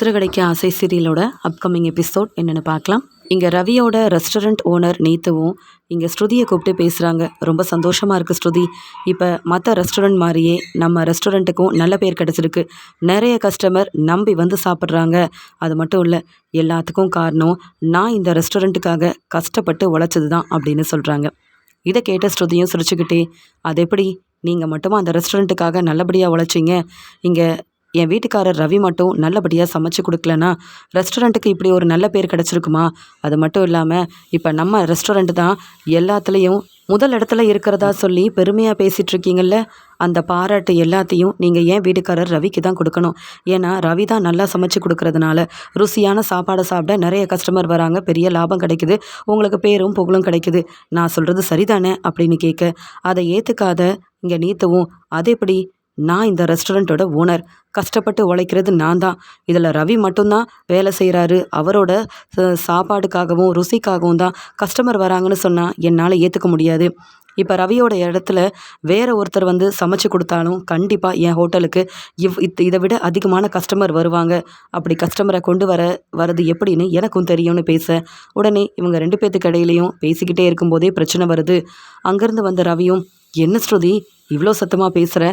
சிறுகடைக்க ஆசை சீரியலோட upcoming episode என்னென்னு பார்க்கலாம். இங்கே ரவியோட ரெஸ்டாரண்ட் ஓனர் நீத்துவும் இங்கே ஸ்ருதியை கூப்பிட்டு பேசுகிறாங்க ரொம்ப சந்தோஷமாக இருக்குது ஸ்ருதி. இப்போ மற்ற ரெஸ்டாரண்ட் மாதிரியே நம்ம ரெஸ்டாரண்ட்டுக்கும் நல்ல பேர் கிடச்சிருக்கு. நிறைய கஸ்டமர் நம்பி வந்து சாப்பிட்றாங்க. அது மட்டும் இல்லை எல்லாத்துக்கும் காரணம் நான் இந்த ரெஸ்டாரண்ட்டுக்காக கஷ்டப்பட்டு உழைச்சது தான் அப்படின்னு சொல்கிறாங்க இதை கேட்ட ஸ்ருதியும் சிரிச்சுக்கிட்டே அது எப்படி? நீங்கள் மட்டுமா அந்த ரெஸ்டாரண்ட்டுக்காக நல்லபடியாக உழைச்சிங்க? இங்கே என் வீட்டுக்காரர் ரவி மட்டும் நல்லபடியாக சமைச்சு கொடுக்கலனா ரெஸ்டாரண்ட்டுக்கு இப்படி ஒரு நல்ல பேர் கிடச்சிருக்குமா? அது மட்டும் இல்லாமல் இப்போ நம்ம ரெஸ்டாரண்ட் தான் எல்லாத்துலேயும் முதல் இடத்துல இருக்கிறதா சொல்லி பெருமையாக பேசிகிட்டு இருக்கீங்கல்ல? அந்த பாராட்டு எல்லாத்தையும் நீங்கள் ஏன் வீட்டுக்காரர் ரவிக்கு தான் கொடுக்கணும். ஏன்னா ரவி தான் நல்லா சமைச்சு கொடுக்கறதுனால ருசியான சாப்பாடை சாப்பிட நிறைய கஸ்டமர் வராங்க. பெரிய லாபம் கிடைக்குது. உங்களுக்கு பேரும் புகழும் கிடைக்குது. நான் சொல்கிறது சரிதானே அப்படின்னு கேட்க அதை ஏற்றுக்காத இங்கே நீத்தவும் அது எப்படி? நான் இந்த ரெஸ்டாரண்ட்டோட ஓனர் கஷ்டப்பட்டு உழைக்கிறது நான் தான் இதில் ரவி மட்டும்தான் வேலை செய்கிறாரு அவரோட சாப்பாடுக்காகவும் ருசிக்காகவும் தான் கஸ்டமர் வராங்கன்னு சொன்னால் என்னால் ஏற்றுக்க முடியாது. இப்போ ரவியோட இடத்துல வேற ஒருத்தர் வந்து சமைச்சு கொடுத்தாலும் கண்டிப்பாக என் ஹோட்டலுக்கு இவ் இத் இதை விட அதிகமான கஸ்டமர் வருவாங்க. அப்படி கஸ்டமரை கொண்டு வர வரது எப்படின்னு எனக்கும் தெரியும்னு பேச. உடனே இவங்க ரெண்டு பேர்த்துக்கு இடையிலையும் பேசிக்கிட்டே இருக்கும்போதே பிரச்சனை வருது. அங்கேருந்து வந்த ரவியும் என்ன ஸ்ருதி? இவ்வளோ சத்தமாக பேசுகிற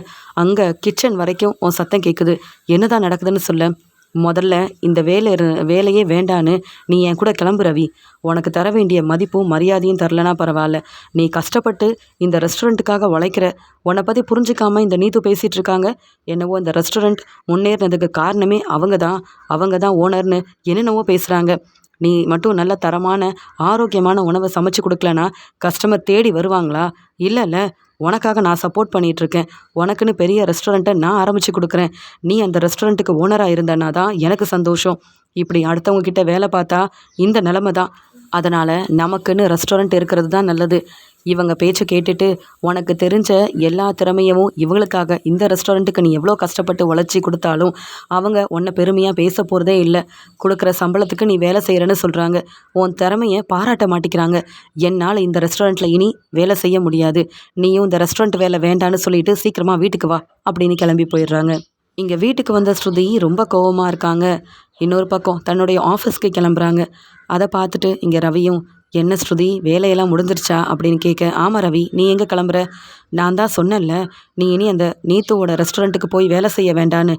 அங்கே கிச்சன் வரைக்கும் உன் சத்தம் கேட்குது என்னதான் நடக்குதுன்னு சொல்ல. முதல்ல இந்த வேலை வேலையே வேண்டான்னு நீ என் கூட கிளம்பு ரவி. உனக்கு தர வேண்டிய மதிப்பும் மரியாதையும் தரலனா பரவாயில்ல. நீ கஷ்டப்பட்டு இந்த ரெஸ்டாரண்ட்டுக்காக உழைக்கிற. உன்னை பற்றி புரிஞ்சுக்காமல் இந்த நீத்து பேசிகிட்டு இருக்காங்க. என்னவோ இந்த ரெஸ்டாரண்ட் முன்னேறினதுக்கு காரணமே அவங்க தான் அவங்க தான் ஓனர்னு என்னென்னவோ பேசுகிறாங்க நீ மட்டும் நல்ல தரமான ஆரோக்கியமான உணவை சமைச்சு கொடுக்கலனா கஸ்டமர் தேடி வருவாங்களா? இல்லைல்ல உனக்காக நான் சப்போர்ட் பண்ணிகிட்ருக்கேன் உனக்குன்னு பெரிய ரெஸ்டாரண்ட்டை நான் ஆரம்பித்து கொடுக்குறேன். நீ அந்த ரெஸ்டாரண்ட்டுக்கு ஓனராக இருந்தனா தான் எனக்கு சந்தோஷம். இப்படி அடுத்தவங்க கிட்ட வேலை பார்த்தா இந்த நிலமை தான். அதனால் நமக்குன்னு ரெஸ்டாரண்ட் இருக்கிறது தான் நல்லது. இவங்க பேச்சை கேட்டுட்டு உனக்கு தெரிஞ்ச எல்லா திறமையும் இவங்களுக்காக இந்த ரெஸ்டாரண்ட்டுக்கு நீ எவ்வளோ கஷ்டப்பட்டு உழைச்சி கொடுத்தாலும் அவங்க உன்னை பெருமையாக பேச போகிறதே இல்லை. கொடுக்குற சம்பளத்துக்கு நீ வேலை செய்கிறேன்னு சொல்கிறாங்க உன் திறமையை பாராட்ட மாட்டேங்கிறாங்க என்னால் இந்த ரெஸ்டாரண்ட்டில் இனி வேலை செய்ய முடியாது. நீயும் இந்த ரெஸ்டாரண்ட் வேலை வேண்டான்னு சொல்லிட்டு சீக்கிரமாக வீட்டுக்கு வா அப்படின்னு கிளம்பி போயிடுறாங்க. இங்கே வீட்டுக்கு வந்த ஸ்ருதி ரொம்ப கோவமாக இருக்காங்க. இன்னொரு பக்கம் தன்னுடைய ஆஃபீஸ்க்கு கிளம்புறாங்க. அதை பார்த்துட்டு இங்கே ரவியும் என்ன ஸ்ருதி வேலையெல்லாம் முடிஞ்சிருச்சா? அப்படின்னு கேட்க ஆமாம் ரவி நீ எங்கே கிளம்புற? நான் தான் சொன்னேன்ல நீ இனி அந்த நீத்துவோட ரெஸ்டாரண்ட்டுக்கு போய் வேலை செய்ய வேண்டான்னு.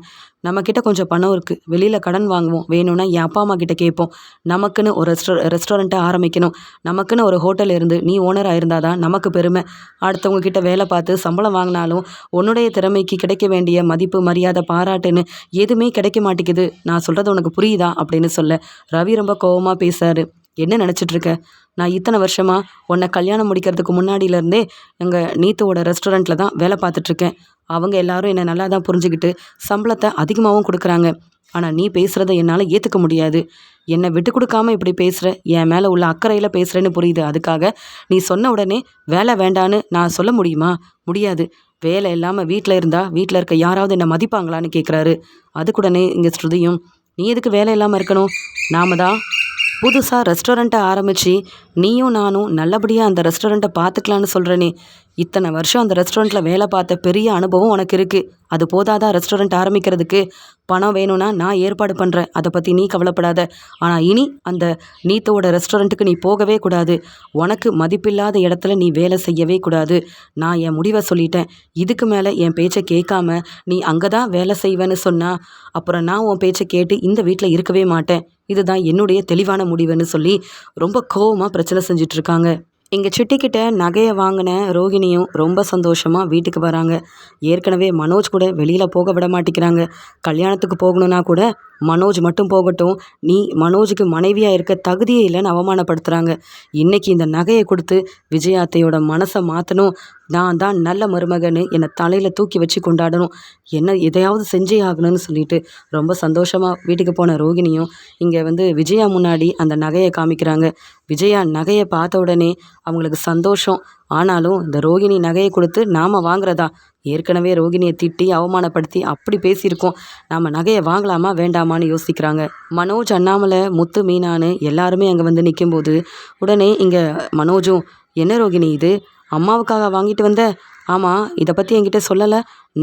நம்மக்கிட்ட கொஞ்சம் பணம் இருக்குது வெளியில் கடன் வாங்குவோம் வேணும்னா என் அப்பா அம்மா கிட்ட கேட்போம். நமக்குன்னு ஒரு ரெஸ்டா ரெஸ்டாரண்ட்டை ஆரம்பிக்கணும். நமக்குன்னு ஒரு ஹோட்டல் இருந்து நீ ஓனராக இருந்தால் தான் நமக்கு பெருமை. அடுத்தவங்க கிட்ட வேலை பார்த்து சம்பளம் வாங்கினாலும் உன்னுடைய திறமைக்கு கிடைக்க வேண்டிய மதிப்பு மரியாதை பாராட்டுன்னு எதுவுமே கிடைக்க மாட்டேங்குது. நான் சொல்கிறது உனக்கு புரியுதா? அப்படின்னு சொல்ல ரவி ரொம்ப கோவமாக பேசாரு என்ன நினச்சிட்டு இருக்க நான் இத்தனை வருஷமாக உன்னை கல்யாணம் முடிக்கிறதுக்கு முன்னாடியிலேருந்தே எங்கள் நீத்தோட ரெஸ்டாரண்ட்டில் தான் வேலை பார்த்துட்ருக்கேன். அவங்க எல்லாரும் என்னை நல்லா தான் புரிஞ்சுக்கிட்டு சம்பளத்தை அதிகமாகவும் கொடுக்குறாங்க. ஆனால் நீ பேசுகிறத என்னால் ஏற்றுக்க முடியாது. என்னை விட்டு கொடுக்காம இப்படி பேசுகிற என் மேலே உள்ள அக்கறையில் பேசுகிறேன்னு புரியுது. அதுக்காக நீ சொன்ன உடனே வேலை வேண்டான்னு நான் சொல்ல முடியுமா? முடியாது. வேலை இல்லாமல் வீட்டில் இருந்தால் வீட்டில் இருக்க யாராவது என்னை மதிப்பாங்களான்னு கேட்குறாரு அதுக்குடனே இங்கே ஸ்ருதியும் நீ எதுக்கு வேலை இல்லாமல் இருக்கணும்? நாம தான் புதுசாக ரெஸ்டாரண்ட்டை ஆரம்பித்து நீயும் நானும் நல்லபடியாக அந்த ரெஸ்டாரண்ட்டை பார்த்துக்கலான்னு சொல்கிறனே இத்தனை வருஷம் அந்த ரெஸ்டாரண்ட்டில் வேலை பார்த்த பெரிய அனுபவம் உனக்கு இருக்குது அது போதாதா ரெஸ்டாரண்ட் ஆரம்பிக்கிறதுக்கு? பணம் வேணும்னா நான் ஏற்பாடு பண்ணுறேன் அதை பற்றி நீ கவலைப்படாத. ஆனால் இனி அந்த நீத்தோட ரெஸ்டாரண்ட்டுக்கு நீ போகவே கூடாது. உனக்கு மதிப்பில்லாத இடத்துல நீ வேலை செய்யவே கூடாது. நான் என் முடிவை சொல்லிட்டேன். இதுக்கு மேலே என் பேச்சை கேட்காம நீ அங்கே தான் வேலை செய்வேன்னு சொன்னால் அப்புறம் நான் உன் பேச்சை கேட்டு இந்த வீட்டில் இருக்கவே மாட்டேன். இதுதான் என்னுடைய தெளிவான முடிவுன்னு சொல்லி ரொம்ப கோவமாக பிரச்சனை செஞ்சிட்ருக்காங்க எங்கள் இங்கே சிட்டிக்கிட்ட நகையை வாங்கின ரோகிணியும் ரொம்ப சந்தோஷமாக வீட்டுக்கு வராங்க. ஏற்கனவே மனோஜ் கூட வெளியில் போக விட மாட்டேங்கிறாங்க கல்யாணத்துக்கு போகணுன்னா கூட மனோஜ் மட்டும் போகட்டும். நீ மனோஜுக்கு மனைவியாக இருக்க தகுதியே இல்லைன்னு அவமானப்படுத்துகிறாங்க இன்றைக்கி இந்த நகையை கொடுத்து விஜயாத்தையோட மனசை மாற்றணும் நான் தான் நல்ல மருமகன்னு என்னை தலையில் தூக்கி வச்சு கொண்டாடணும். என்ன எதையாவது செஞ்சே ஆகணும்னு சொல்லிட்டு ரொம்ப சந்தோஷமாக வீட்டுக்கு போன ரோகிணியும் இங்கே வந்து விஜயா முன்னாடி அந்த நகையை காமிக்கிறாங்க. விஜயா நகையை பார்த்த உடனே அவங்களுக்கு சந்தோஷம். ஆனாலும் இந்த ரோகிணி நகையை கொடுத்து நாம் வாங்குறதா? ஏற்கனவே ரோகிணியை திட்டி அவமானப்படுத்தி அப்படி பேசியிருக்கோம். நாம் நகையை வாங்கலாமா வேண்டாமான்னு யோசிக்கிறாங்க. மனோஜ் அண்ணாமலை முத்து மீனான்னு எல்லாருமே அங்கே வந்து நிற்கும்போது உடனே இங்கே மனோஜும் என்ன ரோகிணி இது? அம்மாவுக்காக வாங்கிட்டு வந்த? ஆமாம் இதை பற்றி என்கிட்ட சொல்லலை.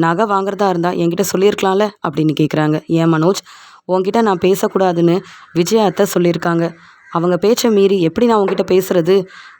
நகை வாங்குறதா இருந்தால் என்கிட்ட சொல்லியிருக்கலாம்ல அப்படின்னு கேட்குறாங்க ஏன் மனோஜ்? உங்ககிட்ட நான் பேசக்கூடாதுன்னு விஜயா அத்தை சொல்லியிருக்காங்க. அவங்க பேச்சை மீறி எப்படி நான் உங்ககிட்ட பேசுறது?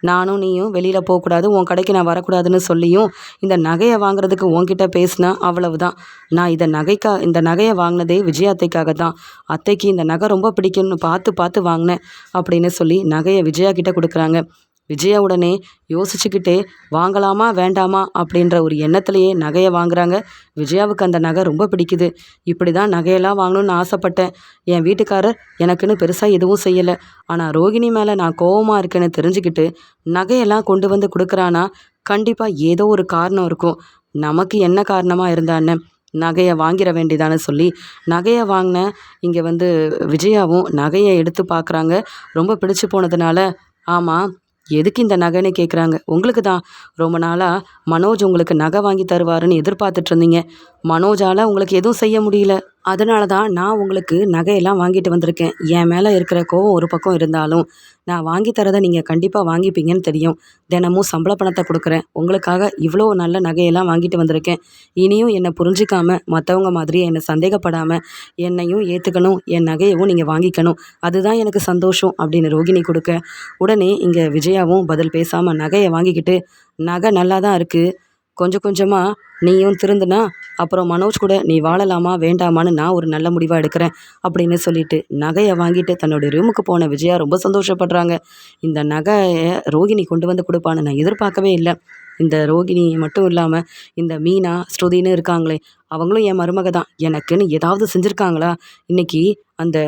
நானும் நீயும் வெளியில் போகக்கூடாது உன் கடைக்கு நான் வரக்கூடாதுன்னு சொல்லியும் இந்த நகையை வாங்குறதுக்கு உன்கிட்ட பேசினா அவ்வளவுதான். நான் இதை நகைக்கா இந்த நகையை வாங்கினதே விஜய் அத்தைக்காக தான் அத்தைக்கு இந்த நகை ரொம்ப பிடிக்கும்னு பார்த்து பார்த்து வாங்கினேன் அப்படின்னு சொல்லி நகையை விஜயா கிட்ட கொடுக்குறாங்க. விஜயா உடனே யோசிச்சுக்கிட்டே வாங்கலாமா வேண்டாமா? அப்படின்ற ஒரு எண்ணத்துலேயே நகையை வாங்குறாங்க. விஜயாவுக்கு அந்த நகை ரொம்ப பிடிக்குது. இப்படி தான் நகையெல்லாம் வாங்கணும்னு ஆசைப்பட்டேன். என் வீட்டுக்காரர் எனக்குன்னு பெருசாக எதுவும் செய்யலை. ஆனால் ரோகிணி மேலே நான் கோவமாக இருக்கேன்னு தெரிஞ்சுக்கிட்டு நகையெல்லாம் கொண்டு வந்து கொடுக்குறானா? கண்டிப்பாக ஏதோ ஒரு காரணம் இருக்கும். நமக்கு என்ன காரணமாக இருந்தான்னு நகையை வாங்கிட வேண்டியதானு சொல்லி நகையை வாங்கின இங்கே வந்து விஜயாவும் நகையை எடுத்து பார்க்குறாங்க ரொம்ப பிடிச்சு போனதுனால ஆமாம் எதுக்கு இந்த நகைன்னு கேட்குறாங்க உங்களுக்கு தான். ரொம்ப நாளாக மனோஜ் உங்களுக்கு நகை வாங்கி தருவாருன்னு எதிர்பார்த்துட்ருந்தீங்க மனோஜால் உங்களுக்கு எதுவும் செய்ய முடியல. அதனால தான் நான் உங்களுக்கு நகையெல்லாம் வாங்கிட்டு வந்திருக்கேன். என் மேலே இருக்கிற கோவம் ஒரு பக்கம் இருந்தாலும் நான் வாங்கி தரதை நீங்கள் கண்டிப்பாக வாங்கிப்பீங்கன்னு தெரியும். தினமும் சம்பள பணத்தை கொடுக்குறேன். உங்களுக்காக இவ்வளோ நல்ல நகையெல்லாம் வாங்கிட்டு வந்திருக்கேன். இனியும் என்னை புரிஞ்சிக்காமல் மற்றவங்க மாதிரி என்னை சந்தேகப்படாமல் என்னையும் ஏற்றுக்கணும் என் நகையவும் நீங்கள் வாங்கிக்கணும். அதுதான் எனக்கு சந்தோஷம் அப்படின்னு ரோகிணி கொடுக்க. உடனே இங்கே விஜயாவும் பதில் பேசாமல் நகையை வாங்கிக்கிட்டு நகை நல்லா தான் இருக்குது கொஞ்சம் கொஞ்சமாக நீயும் திருந்துனா அப்புறம் மனோஜ் கூட நீ வாழலாமா வேண்டாமான்னு நான் ஒரு நல்ல முடிவாக எடுக்கிறேன் அப்படின்னு சொல்லிட்டு நகையை வாங்கிட்டு தன்னுடைய ரூமுக்கு போன விஜயா ரொம்ப சந்தோஷப்படுறாங்க. இந்த நகையை ரோகிணி கொண்டு வந்து கொடுப்பான்னு நான் எதிர்பார்க்கவே இல்லை. இந்த ரோகிணி மட்டும் இல்லாமல் இந்த மீனா ஸ்ருதின்னு இருக்காங்களே அவங்களும் என் மருமக தான். எனக்குன்னு ஏதாவது செஞ்சுருக்காங்களா? இன்னைக்கு அந்த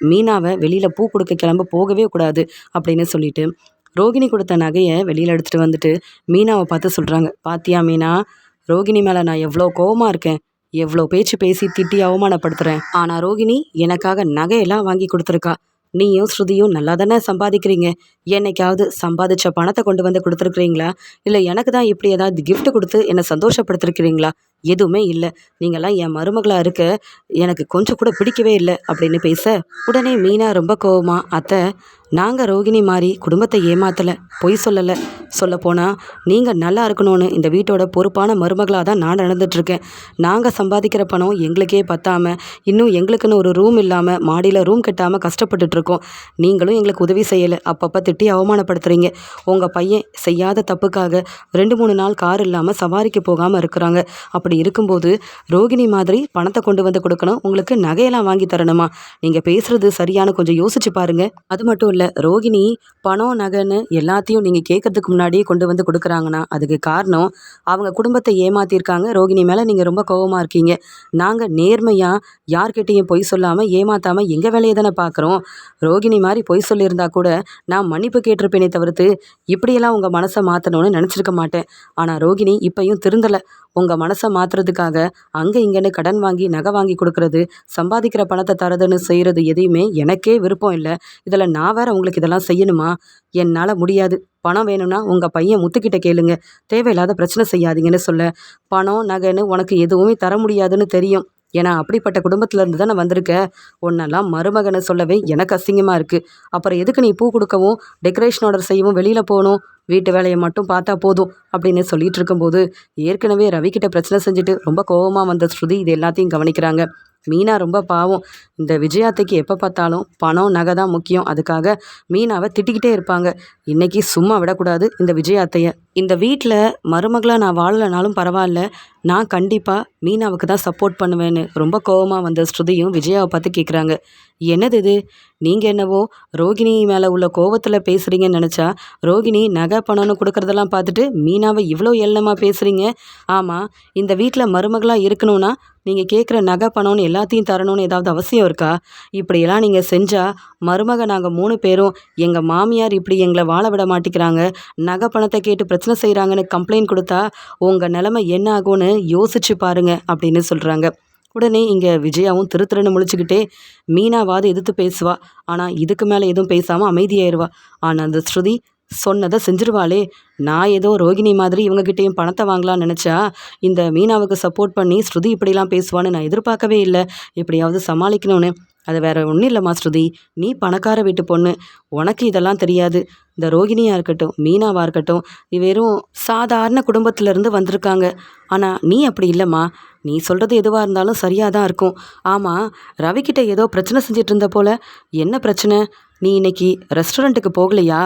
மீனாவை வெளியில் பூ கொடுக்க கிளம்ப போகவே கூடாது அப்படின்னு சொல்லிட்டு ரோகிணி கொடுத்த நகையை வெளியில் எடுத்துகிட்டு வந்துட்டு மீனாவை பார்த்து சொல்கிறாங்க பாத்தியா மீனா ரோகிணி மேலே நான் எவ்வளோ கோவமாக இருக்கேன். எவ்வளோ பேச்சு பேசி திட்டி அவமானப்படுத்துகிறேன் ஆனால் ரோகிணி எனக்காக நகையெல்லாம் வாங்கி கொடுத்துருக்கா. நீயும் ஸ்ருதியும் நல்லா தானே சம்பாதிக்கிறீங்க. என்னைக்காவது சம்பாதிச்ச பணத்தை கொண்டு வந்து கொடுத்துருக்குறீங்களா? இல்லை எனக்கு தான் இப்படி ஏதாவது கிஃப்ட் கொடுத்து என்னை சந்தோஷப்படுத்திருக்கிறீங்களா? எதுவுமே இல்லை. நீங்களாம் என் மருமகளாக இருக்க எனக்கு கொஞ்சம் கூட பிடிக்கவே இல்லை அப்படின்னு பேச உடனே மீனா ரொம்ப கோவமா அத்தை நாங்கள் ரோகிணி மாதிரி குடும்பத்தை ஏமாத்தலை பொய் சொல்லலை. சொல்லப்போனால் நீங்கள் நல்லா இருக்கணும்னு இந்த வீட்டோட பொறுப்பான மருமகளாக தான் நான் நடந்துட்டுருக்கேன் நாங்கள் சம்பாதிக்கிற பணம் எங்களுக்கே பத்தாமல் இன்னும் எங்களுக்குன்னு ஒரு ரூம் இல்லாமல் மாடியில் ரூம் கட்டாமல் கஷ்டப்பட்டுட்ருக்கோம். நீங்களும் எங்களுக்கு உதவி செய்யலை. அப்பப்போ திட்டி அவமானப்படுத்துகிறீங்க உங்கள் பையன் செய்யாத தப்புக்காக ரெண்டு மூணு நாள் கார் இல்லாமல் சவாரிக்கு போகாமல் இருக்கிறாங்க. அப்படி இருக்கும்போது ரோகிணி மாதிரி பணத்தை கொண்டு வந்து கொடுக்கணும். உங்களுக்கு நகையெல்லாம் வாங்கி தரணுமா? நீங்கள் பேசுகிறது சரியான கொஞ்சம் யோசிச்சு பாருங்கள் அது மட்டும் இல்லை ரோகிணி பணம் நகைன்னு எல்லாத்தையும் நீங்கள் கேட்கறதுக்கு முன்னாடியே கொண்டு வந்து கொடுக்குறாங்கன்னா அதுக்கு காரணம் அவங்க குடும்பத்தை ஏமாத்திருக்காங்க. ரோகிணி மேலே நீங்கள் ரொம்ப கோபமாக இருக்கீங்க. நாங்கள் நேர்மையாக யார்கிட்டேயும் பொய் சொல்லாமல் ஏமாத்தாமல் எங்கள் வேலையை தானே பார்க்குறோம் ரோகிணி மாதிரி பொய் சொல்லியிருந்தா கூட நான் மன்னிப்பு கேட்டிருப்பேனே தவிர்த்து இப்படியெல்லாம் உங்கள் மனசை மாற்றணும்னு நினச்சிருக்க மாட்டேன். ஆனால் ரோகிணி இப்பையும் திருந்தலை. உங்கள் மனசை மாற்றுறதுக்காக அங்கே இங்கேன்னு கடன் வாங்கி நகை வாங்கி கொடுக்குறது சம்பாதிக்கிற பணத்தை தரதுன்னு செய்கிறது எதையுமே எனக்கே விருப்பம் இல்லை. இதில் நான் வேற உங்களுக்கு இதெல்லாம் செய்யணுமா? என்னால் முடியாது. பணம் வேணும்னா உங்கள் பையன் முத்துக்கிட்ட கேளுங்க. தேவையில்லாத பிரச்சனை செய்யாதீங்கன்னு சொல்ல. பணம் நகைன்னு உனக்கு எதுவுமே தர முடியாதுன்னு தெரியும். ஏன்னா அப்படிப்பட்ட குடும்பத்திலேருந்து தானே வந்திருக்க? உன்னெல்லாம் மருமகனை சொல்லவே எனக்கு அசிங்கமாக இருக்குது அப்புறம் எதுக்கு நீ பூ கொடுக்கவும் டெக்கரேஷன் ஆர்டர் செய்யவும் வெளியில் போகணும்? வீட்டு வேலையை மட்டும் பார்த்தா போதும் அப்படின்னு சொல்லிட்டு இருக்கும்போது ஏற்கனவே ரவிக்கிட்ட பிரச்சனை செஞ்சுட்டு ரொம்ப கோவமாக வந்த ஸ்ருதி இது எல்லாத்தையும் கவனிக்கிறாங்க. மீனா ரொம்ப பாவம். இந்த விஜயாத்தைக்கு எப்போ பார்த்தாலும் பணம் நகை தான் முக்கியம். அதுக்காக மீனாவை திட்டிக்கிட்டே இருப்பாங்க. இன்னைக்கு சும்மா விடக்கூடாது இந்த விஜயாத்தைய. இந்த வீட்டில் மருமகளாக நான் வாழலைனாலும் பரவாயில்ல. நான் கண்டிப்பாக மீனாவுக்கு தான் சப்போர்ட் பண்ணுவேன்னு ரொம்ப கோவமாக வந்த ஸ்ருதியும் விஜயாவை பார்த்து கேட்குறாங்க என்னது இது? நீங்கள் என்னவோ ரோகிணி மேலே உள்ள கோவத்தில் பேசுகிறீங்கன்னு நினச்சா ரோகிணி நகை பணம்னு கொடுக்குறதெல்லாம் பார்த்துட்டு மீனாவை இவ்வளோ ஏளனமாக பேசுகிறீங்க ஆமாம் இந்த வீட்டில் மருமகளாக இருக்கணும்னா நீங்கள் கேட்குற நகை பணம்னு எல்லாத்தையும் தரணும்னு ஏதாவது அவசியம் இருக்கா? இப்படியெல்லாம் நீங்கள் செஞ்சால் மருமக நாங்கள் மூணு பேரும் எங்கள் மாமியார் இப்படி எங்களை வாழ விட மாட்டேங்கிறாங்க. நகை பணத்தை கேட்டு பிரச்சனை செய்கிறாங்கன்னு கம்ப்ளைண்ட் கொடுத்தா உங்கள் நிலமை என்ன ஆகும்னு யோசிச்சு பாருங்க அப்படின்னு சொல்கிறாங்க உடனே இங்கே விஜயாவும் திரு திருன்னு முழிச்சுக்கிட்டே மீனாவாது எதிர்த்து பேசுவா. ஆனால் இதுக்கு மேலே எதுவும் பேசாமல் அமைதியாயிருவா. ஆனால் அந்த ஸ்ருதி சொன்னதை செஞ்சிருவாளே. நான் ஏதோ ரோகிணி மாதிரி இவங்ககிட்டயும் பணத்தை வாங்கலாம்னு நினச்சா இந்த மீனாவுக்கு சப்போர்ட் பண்ணி ஸ்ருதி இப்படிலாம் பேசுவான்னு நான் எதிர்பார்க்கவே இல்லை. எப்படியாவது சமாளிக்கணும்னு அது வேற ஒன்றும் இல்லைம்மா ஸ்ருதி. நீ பணக்கார வீட்டு பொண்ணு. உனக்கு இதெல்லாம் தெரியாது. இந்த ரோகிணியாக இருக்கட்டும் மீனாவாக இருக்கட்டும் வெறும் சாதாரண குடும்பத்திலேருந்து வந்திருக்காங்க. ஆனால் நீ அப்படி இல்லைம்மா. நீ சொல்கிறது எதுவாக இருந்தாலும் சரியாக தான் இருக்கும். ஆமாம் ரவிக்கிட்ட ஏதோ பிரச்சனை செஞ்சிட்டு இருந்த போல. என்ன பிரச்சனை? நீ இன்னைக்கு ரெஸ்டாரண்ட்டுக்கு போகலையா?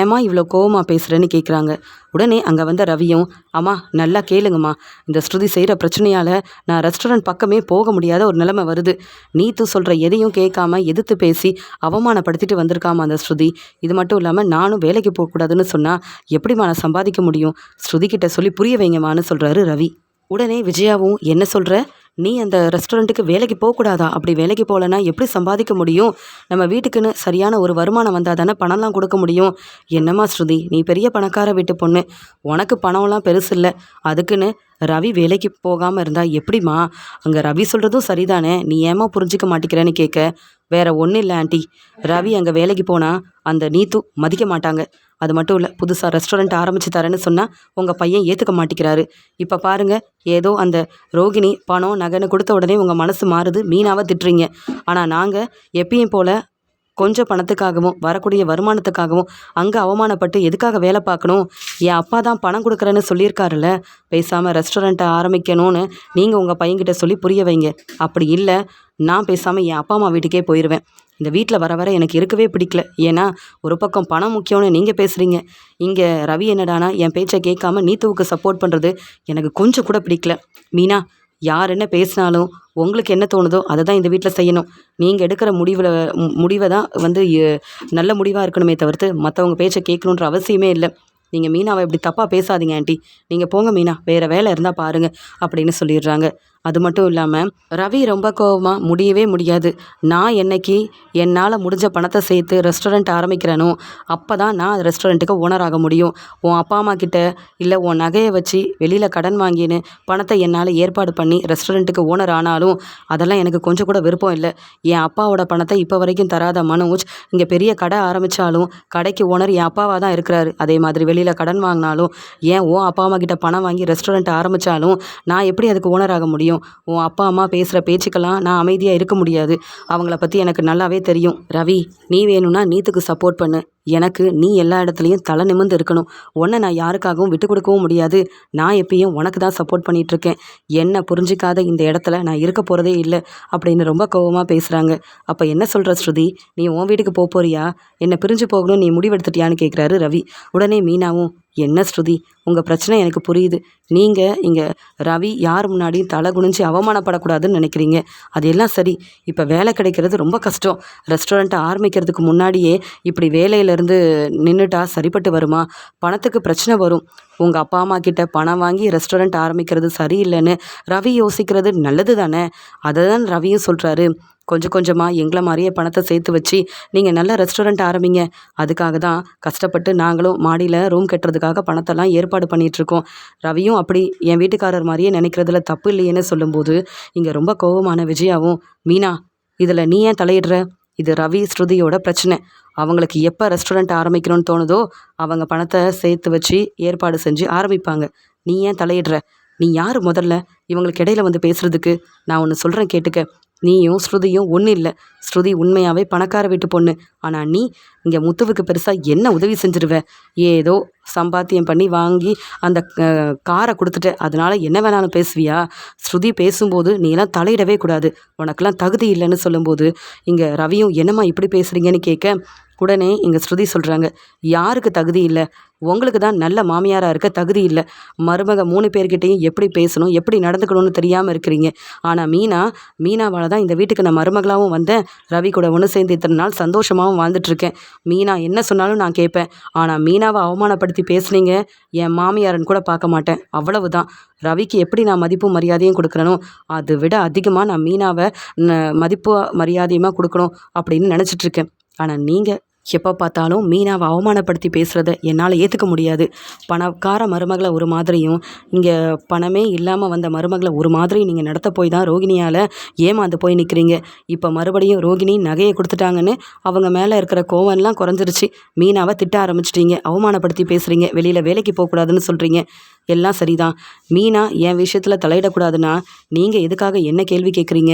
ஏம்மா இவ்வளோ கோவமாக பேசுகிறேன்னு கேட்குறாங்க உடனே அங்கே வந்த ரவியும் அம்மா நல்லா கேளுங்கம்மா. இந்த ஸ்ருதி செய்கிற பிரச்சனையால் நான் ரெஸ்டாரண்ட் பக்கமே போக முடியாத ஒரு நிலைமை வருது. நீத்து சொல்கிற எதையும் கேட்காம எதிர்த்து பேசி அவமானப்படுத்திட்டு வந்திருக்காமா அந்த ஸ்ருதி? இது மட்டும் இல்லாமல் நானும் வேலைக்கு போகக்கூடாதுன்னு சொன்னால் எப்படிம்மா நான் சம்பாதிக்க முடியும்? ஸ்ருதி கிட்ட சொல்லி புரிய வைங்கம்மான்னு சொல்கிறாரு ரவி. உடனே விஜயாவும் என்ன சொல்கிற நீ அந்த ரெஸ்டாரண்ட்டுக்கு வேலைக்கு போகக்கூடாதா? அப்படி வேலைக்கு போகலன்னா எப்படி சம்பாதிக்க முடியும்? நம்ம வீட்டுக்குன்னு சரியான ஒரு வருமானம் வந்தால் தானே பணம்லாம் கொடுக்க முடியும். என்னம்மா ஸ்ருதி நீ பெரிய பணக்கார வீட்டு பொண்ணு. உனக்கு பணம்லாம் பெருசு இல்லை. அதுக்குன்னு ரவி வேலைக்கு போகாமல் இருந்தால் எப்படிம்மா? அங்கே ரவி சொல்கிறதும் சரிதானே? நீ ஏமா புரிஞ்சிக்க மாட்டேங்கிறேன்னு கேட்க? வேற ஒன்றும் இல்லை ஆண்டி. ரவி அங்கே வேலைக்கு போனால் அந்த நீத்து மதிக்க மாட்டாங்க. அது மட்டும் இல்லை புதுசாக ரெஸ்டாரண்ட் ஆரம்பித்து தரேன்னு சொன்னால் உங்கள் பையன் ஏற்றுக்க மாட்டேங்கிறாரு இப்போ பாருங்கள் ஏதோ அந்த ரோகிணி பணம் நகைன்னு கொடுத்த உடனே உங்கள் மனசு மாறுது மீனாவை திட்டுறீங்க. ஆனால் நாங்கள் எப்பயும் போல் கொஞ்சம் பணத்துக்காகவும் வரக்கூடிய வருமானத்துக்காகவும் அங்கே அவமானப்பட்டு எதுக்காக வேலை பார்க்கணும்? என் அப்பா தான் பணம் கொடுக்குறேன்னு சொல்லியிருக்காருல்ல? பேசாமல் ரெஸ்டாரண்ட்டை ஆரம்பிக்கணும்னு நீங்கள் உங்கள் பையன்கிட்ட சொல்லி புரிய வைங்க. அப்படி இல்லை நான் பேசாமல் என் அப்பா அம்மா வீட்டுக்கே போயிடுவேன் இந்த வீட்டில் வர வர எனக்கு இருக்கவே பிடிக்கல. ஏன்னா ஒரு பக்கம் பணம் முக்கியம்னு நீங்கள் பேசுகிறீங்க இங்கே ரவி என்னடானா என் பேச்சை கேட்காம நீத்துவுக்கு சப்போர்ட் பண்ணுறது எனக்கு கொஞ்சம் கூட பிடிக்கல. மீனா யார் என்ன பேசினாலும் உங்களுக்கு என்ன தோணுதோ அதை தான் இந்த வீட்டில் செய்யணும். நீங்கள் எடுக்கிற முடிவில் முடிவை தான் வந்து நல்ல முடிவாக இருக்கணுமே தவிர்த்து மற்றவங்க பேச்சை கேட்கணுன்ற அவசியமே இல்லை. நீங்கள் மீனாவை இப்படி தப்பாக பேசாதீங்க ஆண்டி. நீங்கள் போங்க மீனா வேறு வேலை இருந்தால் பாருங்கள் அப்படின்னு சொல்லிடுறாங்க. அது மட்டும் இல்லாமல் ரவி ரொம்ப கோவமாக முடியவே முடியாது. நான் என்னைக்கு என்னால் முடிஞ்ச பணத்தை சேர்த்து ரெஸ்டாரண்ட் ஆரம்பிக்கிறேனோ அப்போ தான் நான் ரெஸ்டாரண்ட்டுக்கு ஓனர் ஆக முடியும். உன் அப்பா அம்மா கிட்ட இல்லை உன் நகையை வச்சு வெளியில் கடன் வாங்கின்னு பணத்தை என்னால் ஏற்பாடு பண்ணி ரெஸ்டாரண்ட்டுக்கு ஓனர் ஆனாலும் அதெல்லாம் எனக்கு கொஞ்சம் கூட விருப்பம் இல்லை. என் அப்பாவோட பணத்தை இப்போ வரைக்கும் தராத மனோஜ் இங்கே பெரிய கடை ஆரம்பித்தாலும் கடைக்கு ஓனர் என் அப்பாவாக தான் இருக்கிறாரு. அதே மாதிரி வெளியில் கடன் வாங்கினாலும் ஏன் உன் அப்பா அம்மா கிட்ட பணம் வாங்கி ரெஸ்டாரண்ட் ஆரம்பித்தாலும் நான் எப்படி அதுக்கு ஓனர் ஆக முடியும்? உன் அப்பா அம்மா பேசுகிற பேச்சுக்கெல்லாம் நான் அமைதியாக இருக்க முடியாது. அவங்கள பற்றி எனக்கு நல்லாவே தெரியும். ரவி நீ வேணும்னா நீத்துக்கு சப்போர்ட் பண்ணு. எனக்கு நீ எல்லா இடத்துலையும் தலை நிமிர்ந்து இருக்கணும். உன்னை நான் யாருக்காகவும் விட்டு கொடுக்கவும் முடியாது. நான் எப்பயும் உனக்கு தான் சப்போர்ட் பண்ணிகிட்ருக்கேன் என்னை புரிஞ்சிக்காத இந்த இடத்துல நான் இருக்க போகிறதே இல்லை அப்படின்னு ரொம்ப கோவமாக பேசுகிறாங்க அப்போ என்ன சொல்கிற ஸ்ருதி? நீ உன் வீட்டுக்கு போக போறியா? என்னை பிரிஞ்சு போகணும் நீ முடிவெடுத்துட்டியான்னு கேட்குறாரு ரவி. உடனே மீனாவும் என்ன ஸ்ருதி? உங்கள் பிரச்சனை எனக்கு புரியுது. நீங்கள் இங்கே ரவி யார் முன்னாடியும் தலை குனிஞ்சு அவமானப்படக்கூடாதுன்னு நினைக்கிறீங்க. அது எல்லாம் சரி. இப்போ வேலை கிடைக்கிறது ரொம்ப கஷ்டம். ரெஸ்டாரண்ட்டை ஆரம்பிக்கிறதுக்கு முன்னாடியே இப்படி வேலையிலேருந்து நின்றுட்டா சரிப்பட்டு வருமா? பணத்துக்கு பிரச்சனை வரும். உங்கள் அப்பா அம்மா கிட்ட பணம் வாங்கி ரெஸ்டாரண்ட் ஆரம்பிக்கிறது சரியில்லைன்னு ரவி யோசிக்கிறது நல்லது தானே அதை தான் ரவியும் சொல்கிறாரு கொஞ்சம் கொஞ்சமாக எங்களை மாதிரியே பணத்தை சேர்த்து வச்சு நீங்கள் நல்ல ரெஸ்டாரண்ட் ஆரம்பிங்க. அதுக்காக தான் கஷ்டப்பட்டு நாங்களும் மாடியில் ரூம் கட்டுறதுக்காக பணத்தெல்லாம் ஏற்பாடு பண்ணிகிட்ருக்கோம் ரவியும் அப்படி என் வீட்டுக்காரர் மாதிரியே நினைக்கிறதுல தப்பு இல்லையேன்னு சொல்லும்போது இங்கே ரொம்ப கோபமான விஜயாவும் மீனா இதில் நீ ஏன் தலையிடுற? இது ரவி ஸ்ருதியோட பிரச்சனை. அவங்களுக்கு எப்போ ரெஸ்டாரண்ட் ஆரம்பிக்கணும்னு தோணுதோ அவங்க பணத்தை சேர்த்து வச்சு ஏற்பாடு செஞ்சு ஆரம்பிப்பாங்க. நீ ஏன் தலையிடுற? நீ யார் முதல்ல? இவங்களுக்கு இடையில வந்து பேசுறதுக்கு. நான் ஒன்று சொல்கிறேன் கேட்டுக்க. நீயும் ஸ்ருதியும் ஒன்றும் இல்லை. ஸ்ருதி உண்மையாகவே பணக்கார வீட்டு பொண்ணு. ஆனால் நீ இங்கே முத்துவுக்கு பெருசாக என்ன உதவி செஞ்சிருவ? ஏதோ சம்பாத்தியம் பண்ணி வாங்கி அந்த காரை கொடுத்துட்ட. அதனால என்ன வேணாலும் பேசுவியா? ஸ்ருதி பேசும்போது நீலாம் தலையிடவே கூடாது. உனக்கெல்லாம் தகுதி இல்லைன்னு சொல்லும்போது இங்கே ரவியும் என்னம்மா இப்படி பேசுகிறீங்கன்னு கேட்க உடனே இங்கே ஸ்ருதி சொல்கிறாங்க யாருக்கு தகுதி இல்லை? உங்களுக்கு தான் நல்ல மாமியாராக இருக்க தகுதி இல்லை. மருமக மூணு பேர்கிட்டையும் எப்படி பேசணும் எப்படி நடந்துக்கணும்னு தெரியாமல் இருக்கிறீங்க. ஆனால் மீனா மீனாவால் தான் இந்த வீட்டுக்கு நான் மருமகளாகவும் வந்தேன். ரவி கூட ஒன்று சேர்ந்து இத்தனை நாள் சந்தோஷமாகவும் வாழ்ந்துட்டுருக்கேன் மீனா என்ன சொன்னாலும் நான் கேட்பேன். ஆனால் மீனாவை அவமானப்படுத்தி பேசுனீங்க என் மாமியாரன் கூட பார்க்க மாட்டேன். அவ்வளவுதான். ரவிக்கு எப்படி நான் மதிப்பும் மரியாதையும் கொடுக்குறனோ அதை விட அதிகமாக நான் மீனாவை மதிப்பு மரியாதையுமா கொடுக்கணும் அப்படின்னு நினச்சிட்ருக்கேன் ஆனால் நீங்கள் எப்போ பார்த்தாலும் மீனாவை அவமானப்படுத்தி பேசுகிறத என்னால் ஏற்றுக்க முடியாது. பணக்கார மருமகளை ஒரு மாதிரியும் இங்கே பணமே இல்லாமல் வந்த மருமகளை ஒரு மாதிரியும் நீங்கள் நடத்த போய் தான் ரோகிணியால் ஏமாந்து போய் நிற்கிறீங்க இப்போ மறுபடியும் ரோகிணி நகையை கொடுத்துட்டாங்கன்னு அவங்க மேலே இருக்கிற கோவம்லாம் குறைஞ்சிருச்சு. மீனாவை திட்ட ஆரம்பிச்சிட்டீங்க அவமானப்படுத்தி பேசுகிறீங்க வெளியில் வேலைக்கு போகக்கூடாதுன்னு சொல்கிறீங்க எல்லாம் சரிதான். மீனா என் விஷயத்தில் தலையிடக்கூடாதுன்னா நீங்கள் எதுக்காக என்ன கேள்வி கேட்குறீங்க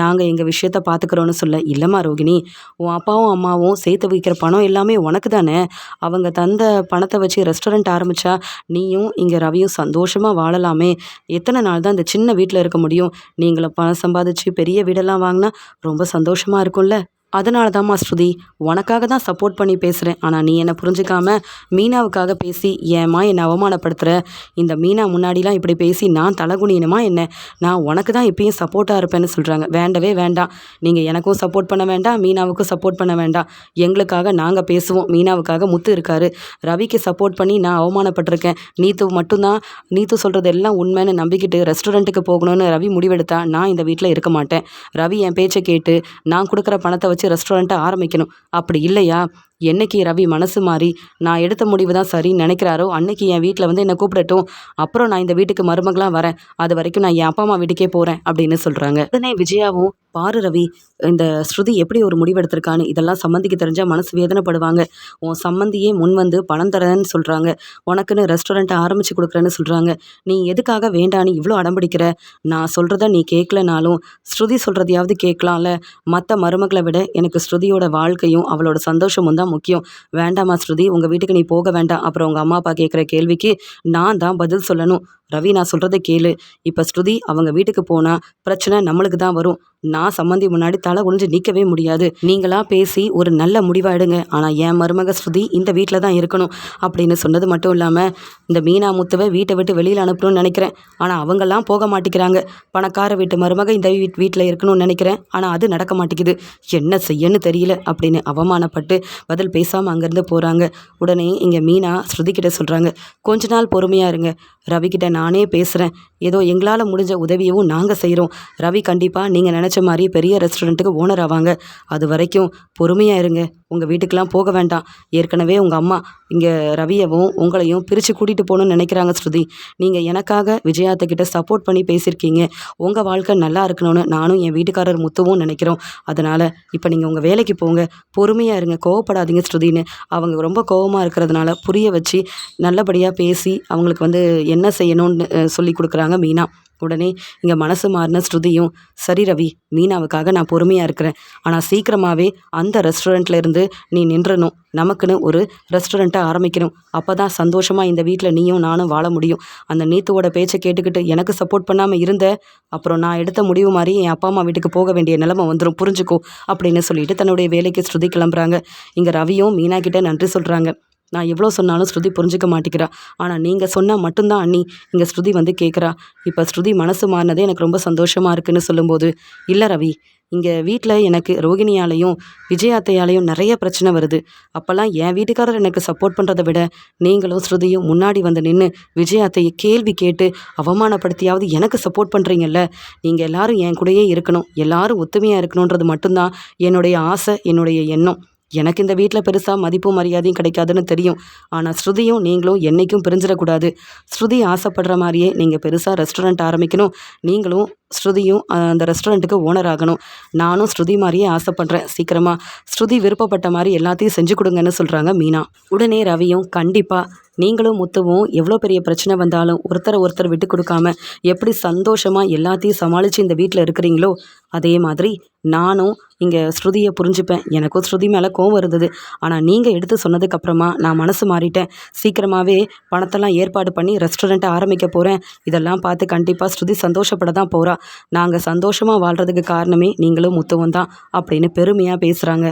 நாங்கள் எங்கள் விஷயத்த பார்த்துக்குறோன்னு சொல்ல இல்லைம்மா ரோகிணி உன் அப்பாவும் அம்மாவும் சேர்த்து வைக்கிற பணம் எல்லாமே உனக்கு தானே? அவங்க தந்த பணத்தை வச்சு ரெஸ்டாரண்ட் ஆரம்பித்தா நீயும் இங்கே ரவியும் சந்தோஷமாக வாழலாமே. எத்தனை நாள் தான் இந்த சின்ன வீட்டில் இருக்க முடியும்? நீங்களும் பணம் சம்பாதிச்சு பெரிய வீடெல்லாம் வாங்கினா ரொம்ப சந்தோஷமாக இருக்கும்ல. அதனால தான்மா ஸ்ருதி உனக்காக தான் சப்போர்ட் பண்ணி பேசுகிறேன் ஆனால் நீ என்னை புரிஞ்சுக்காம மீனாவுக்காக பேசி ஏமா என்னை அவமானப்படுத்துகிற இந்த மீனா முன்னாடிலாம் இப்படி பேசி நான் தலகுனியணுமா என்ன? நான் உனக்கு தான் இப்பயும் சப்போர்ட்டாக இருப்பேன்னு சொல்கிறாங்க வேண்டவே வேண்டாம். நீங்கள் எனக்கும் சப்போர்ட் பண்ண வேண்டாம் மீனாவுக்கும் சப்போர்ட் பண்ண வேண்டாம். எங்களுக்காக நாங்கள் பேசுவோம். மீனாவுக்காக முத்து இருக்காரு. ரவிக்கு சப்போர்ட் பண்ணி நான் அவமானப்பட்டிருக்கேன். நீத்து மட்டும்தான் நீத்து சொல்கிறது எல்லாம் உண்மைன்னு நம்பிக்கிட்டு ரெஸ்டாரண்ட்டுக்கு போகணும்னு ரவி முடிவெடுத்தா நான் இந்த வீட்டில் இருக்க மாட்டேன். ரவி என் பேச்சை கேட்டு நான் கொடுக்குற பணத்தை வச்சு ரெஸ்டாரண்ட்டை ஆரம்பிக்கணும். அப்படி இல்லையா? என்னைக்கு ரவி மனசு மாறி நான் எடுத்த முடிவு தான் சரின்னு நினைக்கிறாரோ அன்னைக்கு என் வீட்டில் வந்து என்னை கூப்பிடட்டும். அப்புறம் நான் இந்த வீட்டுக்கு மருமகளாக வரேன். அது வரைக்கும் நான் என் அப்பா அம்மா வீட்டுக்கே போகிறேன் அப்படின்னு சொல்கிறாங்க உடனே விஜயாவும் பாரு ரவி இந்த ஸ்ருதி எப்படி ஒரு முடிவெடுத்திருக்கான்னு இதெல்லாம் சம்மந்திக்கு தெரிஞ்சால் மனசு வேதனைப்படுவாங்க. உன் சம்மந்தியே முன் வந்து பணம் தரேன்னு சொல்கிறாங்க உனக்குன்னு ரெஸ்டாரண்ட்டை ஆரம்பித்து கொடுக்குறேன்னு சொல்கிறாங்க நீ எதுக்காக வேண்டான்னு இவ்வளோ அடம்பிடிக்கிற நான் சொல்கிறத நீ கேட்கலனாலும் ஸ்ருதி சொல்கிறதையாவது கேட்கலாம்ல மற்ற மருமகளை விட எனக்கு ஸ்ருதியோட வாழ்க்கையும் அவளோட சந்தோஷமும் தான் முக்கியம். வேண்டாமா ஸ்ருதி உங்கள் வீட்டுக்கு நீ போக வேண்டாம். அப்புறம் உங்கள் அம்மா அப்பா கேட்குற கேள்விக்கு நான் தான் பதில் சொல்லணும். ரவி நான் சொல்கிறத கேளு. இப்போ ஸ்ருதி அவங்க வீட்டுக்கு போனால் பிரச்சனை நம்மளுக்கு தான் வரும். நான் சம்மந்தி முன்னாடி தலை குனிஞ்சு நிற்கவே முடியாது. நீங்களா பேசி ஒரு நல்ல முடிவாக எடுங்க. ஆனால் என் மருமக ஸ்ருதி இந்த வீட்டில் தான் இருக்கணும் அப்படின்னு சொன்னது மட்டும் இல்லாமல் இந்த மீனா முத்துவை வீட்டை விட்டு வெளியில் அனுப்பணும்னு நினைக்கிறேன். ஆனால் அவங்கெல்லாம் போக மாட்டேங்கிறாங்க. பணக்கார வீட்டு மருமக இந்த வீட் வீட்டில் இருக்கணும்னு நினைக்கிறேன். ஆனால் அது நடக்க மாட்டேங்குது. என்ன செய்யன்னு தெரியல அப்படின்னு அவமானப்பட்டு பதில் பேசாமல் அங்கேருந்து போகிறாங்க உடனே இங்கே மீனா ஸ்ருதி கிட்ட சொல்கிறாங்க கொஞ்ச நாள் பொறுமையாக இருங்க. ரவிக்கிட்ட நானே பேசுகிறேன் ஏதோ எங்களால் முடிஞ்ச உதவியவும் நாங்கள் செய்கிறோம் ரவி கண்டிப்பாக நீங்கள் நினச்ச மாதிரி பெரிய ரெஸ்டாரண்ட்டுக்கு ஓனர் ஆவாங்க. அது வரைக்கும் பொறுமையாக இருங்க. உங்கள் வீட்டுக்கெலாம் போக வேண்டாம். ஏற்கனவே உங்கள் அம்மா இங்கே ரவியவும் உங்களையும் பிரித்து கூட்டிகிட்டு போகணுன்னு நினைக்கிறாங்க ஸ்ருதி. நீங்கள் எனக்காக விஜயாத்தக்கிட்ட சப்போர்ட் பண்ணி பேசியிருக்கீங்க. உங்கள் வாழ்க்கை நல்லா இருக்கணும்னு நானும் என் வீட்டுக்காரர் முத்துவும் நினைக்கிறோம். அதனால் இப்போ நீங்கள் உங்கள் வேலைக்கு போங்க. பொறுமையாக இருங்க. கோவப்படாதீங்க ஸ்ருதின்னு. அவங்க ரொம்ப கோவமாக இருக்கிறதுனால புரிய வச்சு நல்லபடியாக பேசி அவங்களுக்கு வந்து என்ன செய்யணும்னு சொல்லி கொடுக்குறாங்க. மீனா. உடனே இங்கே மனசு மாறின ஸ்ருதியும் சரி ரவி மீனாவுக்காக நான் பொறுமையாக இருக்கிறேன். ஆனால் சீக்கிரமாகவே அந்த ரெஸ்டாரண்ட்ல இருந்து நீ நின்றணும். நமக்குன்னு ஒரு ரெஸ்டாரண்ட்டை ஆரம்பிக்கணும். அப்போ தான் சந்தோஷமாக இந்த வீட்டில் நீயும் நானும் வாழ முடியும். அந்த நீத்துவோட பேச்சை கேட்டுக்கிட்டு எனக்கு சப்போர்ட் பண்ணாமல் இருந்த அப்புறம் நான் எடுத்த முடிவு மாதிரி என் அப்பா அம்மா வீட்டுக்கு போக வேண்டிய நிலைமை வந்துடும் புரிஞ்சுக்கோ அப்படின்னு சொல்லிட்டு தன்னுடைய வேலைக்கு ஸ்ருதி கிளம்புறாங்க. இங்கே ரவியும் மீனா கிட்டே நன்றி சொல்கிறாங்க நான் எவ்வளோ சொன்னாலும் ஸ்ருதி புரிஞ்சுக்க மாட்டேங்கிறா. ஆனால் நீங்கள் சொன்னால் மட்டும்தான் அண்ணி இங்கே ஸ்ருதி வந்து கேட்குறா இப்போ ஸ்ருதி மனசு மாறினதே எனக்கு ரொம்ப சந்தோஷமாக இருக்குன்னு சொல்லும்போது இல்லை ரவி இங்கே வீட்டில் எனக்கு ரோகிணியாலையும் விஜயாத்தையாலையும் நிறைய பிரச்சனை வருது. அப்போல்லாம் என் வீட்டுக்காரர் எனக்கு சப்போர்ட் பண்ணுறதை விட நீங்களும் ஸ்ருதியும் முன்னாடி வந்து நின்று விஜயாத்தையை கேள்வி கேட்டு அவமானப்படுத்தியாவது எனக்கு சப்போர்ட் பண்ணுறீங்கல்ல நீங்கள் எல்லாரும் என் கூடயே இருக்கணும். எல்லாரும் ஒத்துமையாக இருக்கணுன்றது மட்டும்தான் என்னுடைய ஆசை என்னுடைய எண்ணம். எனக்கு இந்த வீட்டில் பெருசாக மதிப்பும் மரியாதையும் கிடைக்காதுன்னு தெரியும். ஆனால் ஸ்ருதியும் நீங்களும் என்றைக்கும் பிரிஞ்சிடக்கூடாது. ஸ்ருதி ஆசைப்படுற மாதிரியே நீங்கள் பெருசாக ரெஸ்டாரண்ட் ஆரம்பிக்கணும். நீங்களும் ஸ்ருதியும் அந்த ரெஸ்டாரண்ட்டுக்கு ஓனர் ஆகணும். நானும் ஸ்ருதி மாதிரியே ஆசைப்பட்றேன் சீக்கிரமாக ஸ்ருதி விருப்பப்பட்ட மாதிரி எல்லாத்தையும் செஞ்சு கொடுங்கன்னு சொல்கிறாங்க மீனா. உடனே ரவியும் கண்டிப்பாக நீங்களும் முத்துவும் எவ்வளோ பெரிய பிரச்சனை வந்தாலும் ஒருத்தரை ஒருத்தர் விட்டு கொடுக்காம எப்படி சந்தோஷமாக எல்லாத்தையும் சமாளித்து இந்த வீட்டில் இருக்கிறீங்களோ அதே மாதிரி நானும் இங்கே ஸ்ருதியை புரிஞ்சுப்பேன். எனக்கும் ஸ்ருதி மேலே கோவம் இருந்தது ஆனால் நீங்கள் எடுத்து சொன்னதுக்கப்புறமா நான் மனசு மாறிட்டேன். சீக்கிரமாகவே பணத்தெல்லாம் ஏற்பாடு பண்ணி ரெஸ்டாரண்ட்டை ஆரம்பிக்க போகிறேன் இதெல்லாம் பார்த்து கண்டிப்பாக ஸ்ருதி சந்தோஷப்பட தான் போகிறா நாங்கள் சந்தோஷமாக வாழ்கிறதுக்கு காரணமே நீங்களும் முத்துவும் தான் அப்படின்னு பெருமையாக பேசுகிறாங்க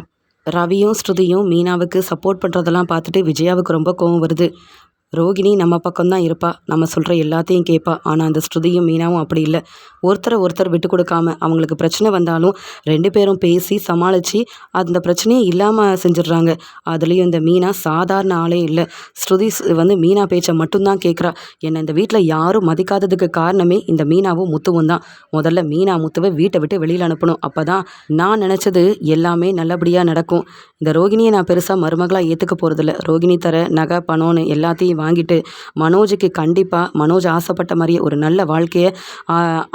ரவியும் ஸ்ருதியும் மீனாவுக்கு சப்போர்ட் பண்ணுறதெல்லாம் பார்த்துட்டு விஜயாவுக்கு ரொம்ப கோவம் வருது. ரோகிணி நம்ம பக்கம்தான் இருப்பா. நம்ம சொல்கிற எல்லாத்தையும் கேட்பா ஆனால் அந்த ஸ்ருதியும் மீனாவும் அப்படி இல்லை. ஒருத்தரை ஒருத்தர் விட்டு கொடுக்காம அவங்களுக்கு பிரச்சனை வந்தாலும் ரெண்டு பேரும் பேசி சமாளித்து அந்த பிரச்சனையே இல்லாமல் செஞ்சிடுறாங்க. அதுலேயும் இந்த மீனா சாதாரண ஆளே இல்லை. ஸ்ருதி வந்து மீனா பேச்சை மட்டும்தான் கேட்குறா என்னை இந்த வீட்டில் யாரும் மதிக்காததுக்கு காரணமே இந்த மீனாவும் முத்துவும் தான். முதல்ல மீனா முத்துவை வீட்டை விட்டு வெளியில் அனுப்பணும். அப்போ தான் நான் நினச்சது எல்லாமே நல்லபடியாக நடக்கும். இந்த ரோகிணியை நான் பெருசாக மருமகளாக ஏற்றுக்க போகிறதில்ல ரோகிணி தர நகை பணம்னு எல்லாத்தையும் வாங்கிட்டு மனோஜுக்கு கண்டிப்பாக மனோஜ் ஆசைப்பட்ட மாதிரியே ஒரு நல்ல வாழ்க்கையை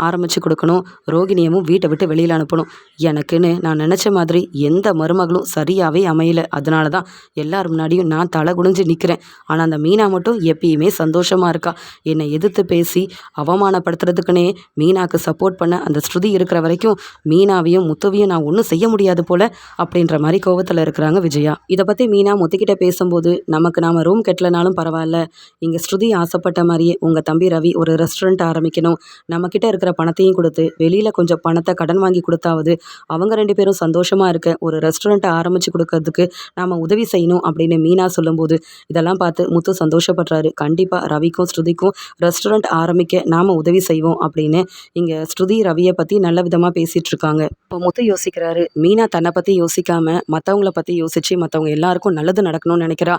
ஆரம்பித்து கொடுக்கணும். ரோகிணியமும் வீட்டை விட்டு வெளியில் அனுப்பணும். எனக்குன்னு நான் நினச்ச மாதிரி எந்த மருமகளும் சரியாகவே அமையல. அதனால தான் எல்லார் முன்னாடியும் நான் தலை குனிஞ்சு நிற்கிறேன் ஆனால் அந்த மீனா மட்டும் எப்பயுமே சந்தோஷமாக இருக்கா? என்னை எதிர்த்து பேசி அவமானப்படுத்துறதுக்குன்னே மீனாக்கு சப்போர்ட் பண்ண அந்த ஸ்ருதி இருக்கிற வரைக்கும் மீனாவையும் முத்துவையும் நான் ஒன்றும் செய்ய முடியாது போல அப்படின்ற மாதிரி கோவத்தில் இருக்கிறாங்க விஜயா. இதை பற்றி மீனா முத்துக்கிட்ட பேசும்போது நமக்கு நாம் ரூம் கட்டலனாலும் பரவாயில்ல. இங்கே ஸ்ருதி ஆசைப்பட்ட மாதிரியே உங்கள் தம்பி ரவி ஒரு ரெஸ்டாரண்ட் ஆரம்பிக்கணும். நம்மக்கிட்ட இருக்கிற பணத்தையும் கொடுத்து வெளியில் கொஞ்சம் பணத்தை கடன் வாங்கி கொடுத்தாவது அவங்க ரெண்டு பேரும் சந்தோஷமாக இருக்க ஒரு ரெஸ்டாரண்ட்டை ஆரம்பித்து கொடுக்கறதுக்கு நாம் உதவி செய்யணும் அப்படின்னு மீனா சொல்லும்போது இதெல்லாம் பார்த்து முத்து சந்தோஷப்படுறாரு. கண்டிப்பாக ரவிக்கும் ஸ்ருதிக்கும் ரெஸ்டாரண்ட் ஆரம்பிக்க நாம் உதவி செய்வோம் அப்படின்னு இங்கே ஸ்ருதி ரவியை பற்றி நல்ல விதமாக பேசிகிட்டு இருக்காங்க இப்போ முத்து யோசிக்கிறாரு மீனா தன்னை பற்றி யோசிக்காமல் மற்றவங்கள பற்றி யோசித்து மற்றவங்க எல்லாருக்கும் நல்லது நடக்கணும்னு நினைக்கிறா?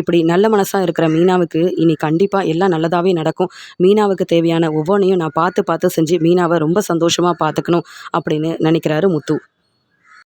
இப்படி நல்ல மனசாக இருக்கிற மீனாவுக்கு இனி கண்டிப்பாக எல்லாம் நல்லதாகவே நடக்கும். மீனாவுக்கு தேவையான ஒவ்வொன்றையும் நான் பார்த்து பார்த்து செஞ்சு மீனாவை ரொம்ப சந்தோஷமாக பார்த்துக்கணும் அப்படின்னு நினைக்கிறாரு முத்து.